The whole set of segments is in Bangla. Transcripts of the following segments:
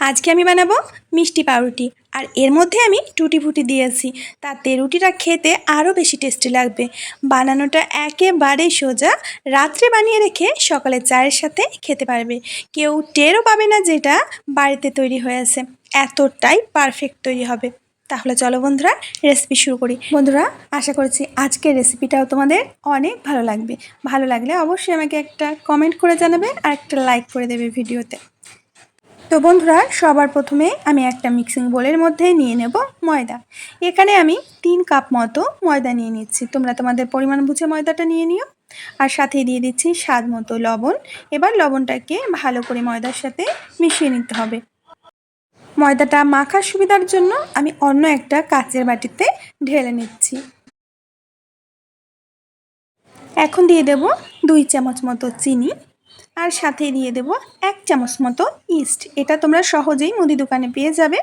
আজকে আমি বানাবো মিষ্টি পাউরুটি। আর এর মধ্যে আমি টুটি ফুটি দিয়েছি তাতে রুটিটা খেতে আরও বেশি টেস্টি লাগবে। বানানোটা একেবারেই সোজা। রাত্রে বানিয়ে রেখে সকালে চায়ের সাথে খেতে পারবে। কেউ টেরও পাবে না যেটা বাড়িতে তৈরি হয়েছে এতটাই পারফেক্ট তৈরি হবে। তাহলে চলো বন্ধুরা, রেসিপি শুরু করি। বন্ধুরা, আশা করছি আজকের রেসিপিটাও তোমাদের অনেক ভালো লাগবে। ভালো লাগলে অবশ্যই আমাকে একটা কমেন্ট করে জানাবে আর একটা লাইক করে দেবে ভিডিওতে। তো বন্ধুরা, সবার প্রথমে আমি একটা মিক্সিং বোলের মধ্যে নিয়ে নেব ময়দা। এখানে আমি তিন কাপ মতো ময়দা নিয়ে নিচ্ছি। তোমরা তোমাদের পরিমাণ বুঝে ময়দাটা নিয়ে নিও। আর সাথে দিয়ে দিচ্ছি স্বাদ মতো লবণ। এবার লবণটাকে ভালো করে ময়দার সাথে মিশিয়ে নিতে হবে। ময়দাটা মাখার সুবিধার জন্য আমি অন্য একটা কাচের বাটিতে ঢেলে নিচ্ছি। এখন দিয়ে দেব দুই চামচ মতো চিনি। আর সাথে দিয়ে দেব এক চামচ মতো ইস্ট এটা তোমরা সহজেই মুদি দোকানে পেয়ে যাবে।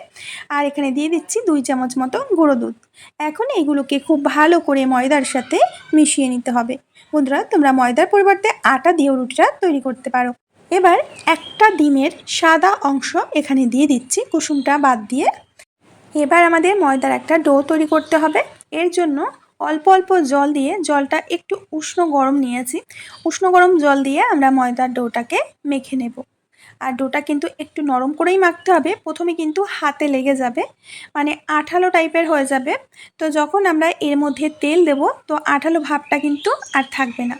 আর এখানে দিয়ে দিচ্ছি দুই চামচ মতো গুঁড়ো দুধ। এখন এইগুলোকে খুব ভালো করে ময়দার সাথে মিশিয়ে নিতে হবে। বন্ধুরা, তোমরা ময়দার পরিবর্তে আটা দিয়েও রুটিটা তৈরি করতে পারো। এবার একটা ডিমের সাদা অংশ এখানে দিয়ে দিচ্ছি, কুসুমটা বাদ দিয়ে। এবার আমাদের ময়দার একটা ডো তৈরি করতে হবে। এর জন্য অল্প অল্প জল দিয়ে জলটা একটু উষ্ণ গরম নিয়েছি। উষ্ণ গরম জল দিয়ে আমরা ময়দার ডোটাকে মেখে নেব। আর ডোটা কিন্তু একটু নরম করেই মাখতে হবে। প্রথমে কিন্তু হাতে লেগে যাবে। মানে আঠালো টাইপের হয়ে যাবে। তো যখন আমরা এর মধ্যে তেল দেব, তো আঠালো ভাবটা কিন্তু আর থাকবে না।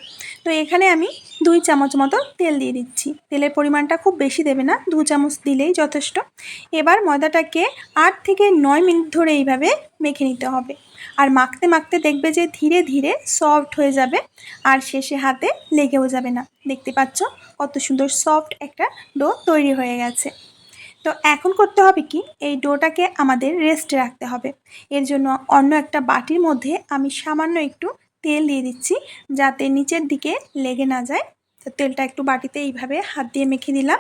তো এখানে আমি দুই চামচ মতো তেল দিয়ে দিচ্ছি। তেলের পরিমাণটা খুব বেশি দেবে না, দু চামচ দিলেই যথেষ্ট। এবার ময়দাটাকে আট থেকে নয় মিনিট ধরে এইভাবে মেখে নিতে হবে। আর মাখতে মাখতে দেখবে যে ধীরে ধীরে সফট হয়ে যাবে আর শেষে হাতে লেগেও যাবে না। দেখতে পাচ্ছ কত সুন্দর সফট একটা ডো তৈরি হয়ে গেছে। তো এখন করতে হবে কি? এই ডোটাকে আমাদের রেস্টে রাখতে হবে। এর জন্য অন্য একটা বাটির মধ্যে আমি সামান্য একটু তেল দিয়ে দিচ্ছি যাতে নিচের দিকে লেগে না যায়। তো তেলটা একটু বাটিতে এইভাবে হাত দিয়ে মেখে দিলাম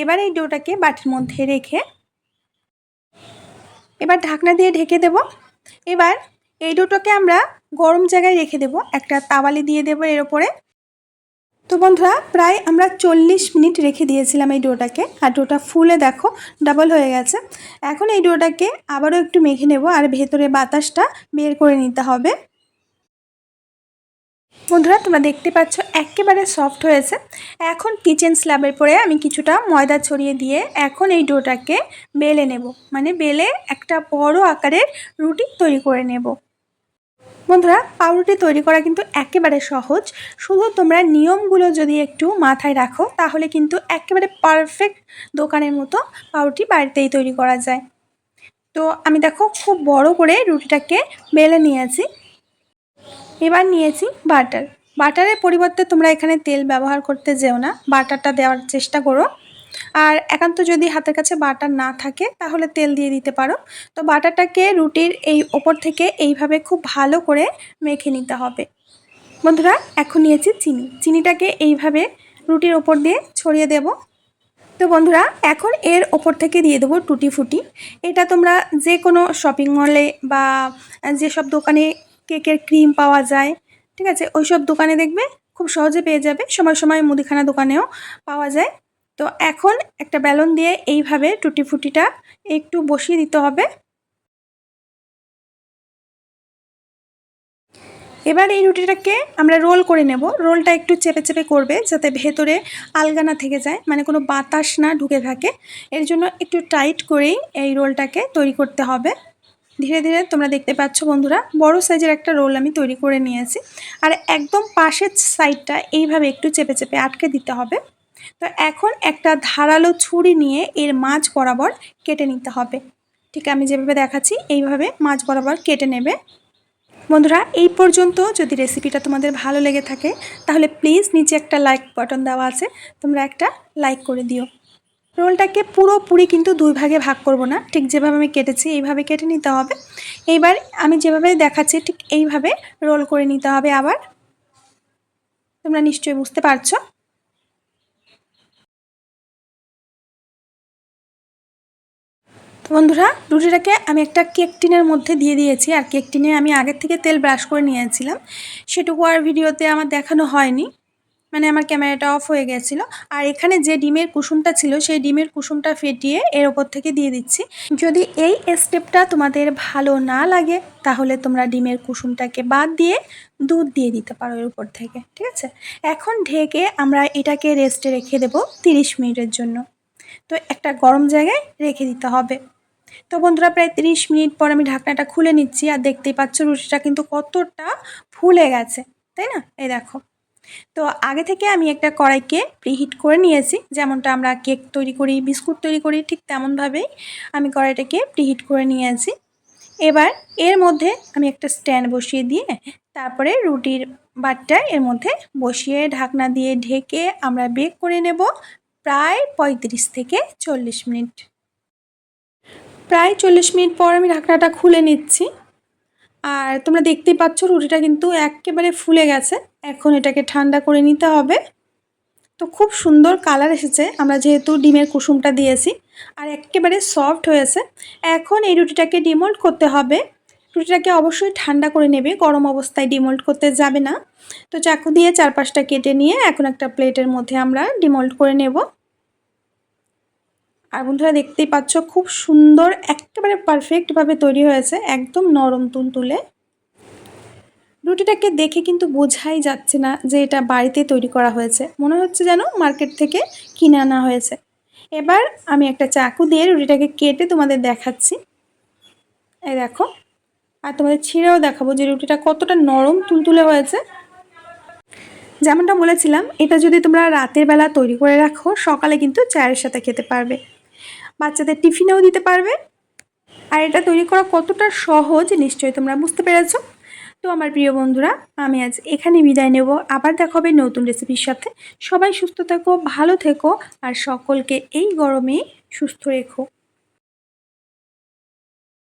এবার এই ডোটাকে বাটির মধ্যে রেখে এবার ঢাকনা দিয়ে ঢেকে দেব। এবার এই ডোটাকে আমরা গরম জায়গায় রেখে দেব। একটা তাওয়ালি দিয়ে দেবো এর ওপরে। তো বন্ধুরা, প্রায় আমরা চল্লিশ মিনিট রেখে দিয়েছিলাম এই ডোটাকে। আর ডোটা ফুলে দেখো, ডাবল হয়ে গেছে। এখন এই ডোটাকে আবারও একটু মেখে নেব। আর ভেতরে বাতাসটা বের করে নিতে হবে। বন্ধুরা, তোমরা দেখতে পাচ্ছ, একেবারে সফট হয়েছে। এখন কিচেন স্ল্যাবের পরে আমি কিছুটা ময়দা ছড়িয়ে দিয়ে এখন এই ডোটাকে বেলে নেব। মানে বেলে একটা বড় আকারের রুটি তৈরি করে নেব। বন্ধুরা, পাউরুটি তৈরি করা কিন্তু একেবারে সহজ। শুধু তোমরা নিয়মগুলো যদি একটু মাথায় রাখো, তাহলে কিন্তু একেবারে পারফেক্ট দোকানের মতো পাউরুটি বাড়িতেই তৈরি করা যায়। তো আমি দেখো, খুব বড় করে রুটিটাকে বেলে নিয়েছি। এবার নিয়েছি বাটার। বাটারের পরিবর্তে তোমরা এখানে তেল ব্যবহার করতে যেও না। বাটারটা দেওয়ার চেষ্টা করো। আর একান্ত যদি হাতের কাছে বাটার না থাকে, তাহলে তেল দিয়ে দিতে পারো। তো বাটারটাকে রুটির এই ওপর থেকে এইভাবে খুব ভালো করে মেখে নিতে হবে। বন্ধুরা, এখন নিয়েছি চিনি। চিনিটাকে এইভাবে রুটির ওপর দিয়ে ছড়িয়ে দেব। তো বন্ধুরা, এখন এর ওপর থেকে দিয়ে দেবো টুটি ফুটি। এটা তোমরা যে কোনো শপিং মলে বা যেসব দোকানে কেকের ক্রিম পাওয়া যায়, ঠিক আছে? ওই সব দোকানে দেখবে খুব সহজে পেয়ে যাবে। সময় সময় মুদিখানা দোকানেও পাওয়া যায়। তো এখন একটা ব্যালন দিয়ে এইভাবে টুটি ফুটিটা একটু বসিয়ে দিতে হবে। এবার এই রুটিটাকে আমরা রোল করে নেব। রোলটা একটু চেপে চেপে করবে যাতে ভেতরে আলগা না থেকে যায় মানে কোনো বাতাস না ঢুকে থাকে। এর জন্য একটু টাইট করেই এই রোলটাকে তৈরি করতে হবে। ধীরে ধীরে তোমরা দেখতে পাচ্ছ বন্ধুরা, বড় সাইজের একটা রোল আমি তৈরি করে নিয়েছি। আর একদম পাশের সাইডটা এইভাবে একটু চেপে চেপে আটকে দিতে হবে। তো এখন একটা ধারালো ছুরি নিয়ে এর মাছ বরাবর কেটে নিতে হবে। ঠিক আমি যেভাবে দেখাচ্ছি, এইভাবে মাছ বরাবর কেটে নেবে। বন্ধুরা, এই পর্যন্ত যদি রেসিপিটা তোমাদের ভালো লেগে থাকে, তাহলে প্লিজ নিচে একটা লাইক বাটন দেওয়া আছে। তোমরা একটা লাইক করে দিও। রোলটাকে পুরোপুরি কিন্তু দুই ভাগে ভাগ করব না। ঠিক যেভাবে আমি কেটেছি, এইভাবে কেটে নিতে হবে। এইবার আমি যেভাবে দেখাচ্ছি, ঠিক এইভাবে রোল করে নিতে হবে আবার। তোমরা নিশ্চয়ই বুঝতে পারছ। বন্ধুরা, রুটিটাকে আমি একটা কেক টিনের মধ্যে দিয়ে দিয়েছি। আর কেক টিনে আমি আগের থেকে তেল ব্রাশ করে নিয়েছিলাম। সেটুকু আর ভিডিওতে আমার দেখানো হয়নি। মানে আমার ক্যামেরাটা অফ হয়ে গেছিল। আর এখানে যে ডিমের কুসুমটা ছিল, সেই ডিমের কুসুমটা ফেটিয়ে এর ওপর থেকে দিয়ে দিচ্ছি। যদি এই স্টেপটা তোমাদের ভালো না লাগে, তাহলে তোমরা ডিমের কুসুমটাকে বাদ দিয়ে দুধ দিয়ে দিতে পারো এর উপর থেকে, ঠিক আছে? এখন ঢেকে আমরা এটাকে রেস্টে রেখে দেবো তিরিশ মিনিটের জন্য। তো একটা গরম জায়গায় রেখে দিতে হবে। তো বন্ধুরা, প্রায় তিরিশ মিনিট পর আমি ঢাকনাটা খুলে নিচ্ছি। আর দেখতেই পাচ্ছ, রুটিটা কিন্তু কতটা ফুলে গেছে, তাই না? এই দেখো। তো আগে থেকে আমি একটা কড়াইকে প্রিহিট করে নিয়েছি। যেমনটা আমরা কেক তৈরি করি, বিস্কুট তৈরি করি, ঠিক তেমনভাবেই আমি কড়াইটাকে প্রিহিট করে নিয়েছি। এবার এর মধ্যে আমি একটা স্ট্যান্ড বসিয়ে দিয়ে তারপরে রুটির বাটটা এর মধ্যে বসিয়ে ঢাকনা দিয়ে ঢেকে আমরা বেক করে নেব প্রায় পঁয়ত্রিশ থেকে চল্লিশ মিনিট। প্রায় চল্লিশ মিনিট পর আমি ঢাকনাটা খুলে নিচ্ছি। আর তোমরা দেখতেই পাচ্ছ রুটিটা কিন্তু একেবারে ফুলে গেছে। এখন এটাকে ঠান্ডা করে নিতে হবে। তো খুব সুন্দর কালার এসেছে, আমরা যেহেতু ডিমের কুসুমটা দিয়েছি, আর একেবারে সফট হয়েছে। এখন এই রুটিটাকে ডিমোল্ড করতে হবে। রুটিটাকে অবশ্যই ঠান্ডা করে নেবে, গরম অবস্থায় ডিমোল্ড করতে যাবে না। তো চাকু দিয়ে চারপাশটা কেটে নিয়ে এখন একটা প্লেটের মধ্যে আমরা ডিমোল্ড করে নেব। আর বন্ধুরা দেখতেই পাচ্ছ, খুব সুন্দর, একেবারে পারফেক্টভাবে তৈরি হয়েছে, একদম নরম তুলতুলে। রুটিটাকে দেখে কিন্তু বোঝাই যাচ্ছে না যে এটা বাড়িতে তৈরি করা হয়েছে। মনে হচ্ছে যেন মার্কেট থেকে কিনে আনা হয়েছে। এবার আমি একটা চাকু দিয়ে রুটিটাকে কেটে তোমাদের দেখাচ্ছি। এই দেখো। আর তোমাদের ছিঁড়েও দেখাবো যে রুটিটা কতটা নরম তুলতুলে হয়েছে। যেমনটা বলেছিলাম, এটা যদি তোমরা রাতের বেলা তৈরি করে রাখো, সকালে কিন্তু চায়ের সাথে খেতে পারবে। বাচ্চাদের টিফিনেও দিতে পারবে। আর এটা তৈরি করা কতটা সহজ, নিশ্চয়ই তোমরা বুঝতে পেরেছ। তো আমার প্রিয় বন্ধুরা, আমি আজ এখানে বিদায় নেব। আবার দেখা হবে নতুন রেসিপির সাথে। সবাই সুস্থ থেকো, ভালো থেকো, আর সকলকে এই গরমে সুস্থ রেখো।